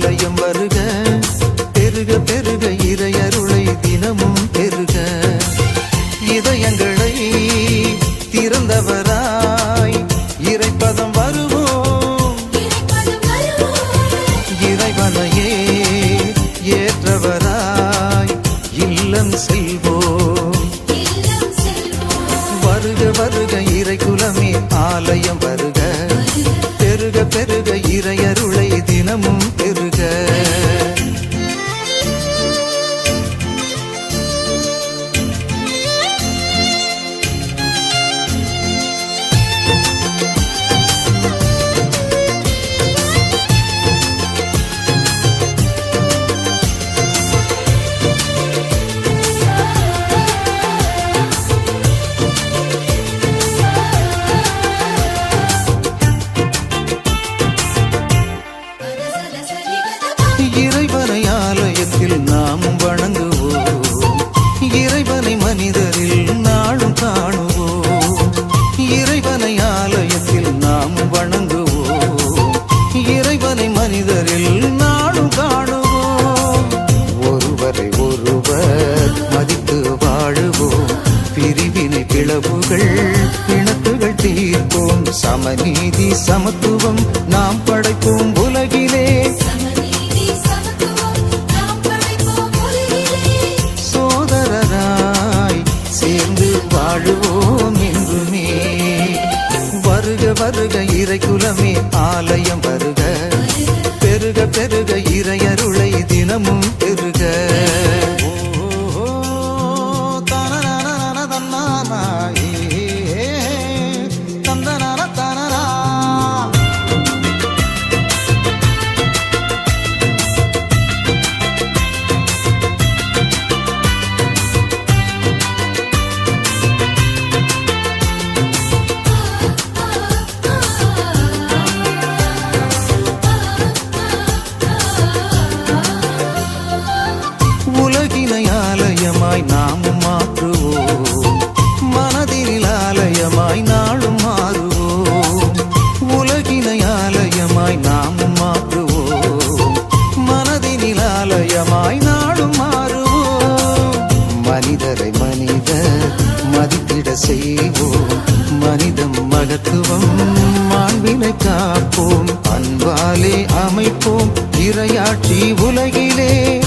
ஆலயம் வருக. பெருக பெருக இறையருளை தினமும் பெருக. இதயங்களை திறந்தவராய் இறைப்பதம் வருவோம். இறைவனையே ஏற்றவராய் இல்லம் செல்வோம். வருக வருக இறை குலமே ஆலயம் வருக. பிரிவினை பிளவுகள் பிணக்குகள் தீர்ப்போம் சமநீதி சமத்துவம் நாம் படைப்போம். நாமும் மாற்றுவோம். மனதினில் ஆலயமாய் நாளும் மாறுவோம். உலகினை ஆலயமாய் நாமும் மாற்றுவோம். மனதினில் ஆலயமாய் நாளும் மாறுவோம். மனிதரை மனிதர் மதித்திட செய்வோம். மனிதம் மகத்துவம் மாண்பினை காப்போம். அன்பாலே அமைப்போம். இரையாட்சி உலகிலே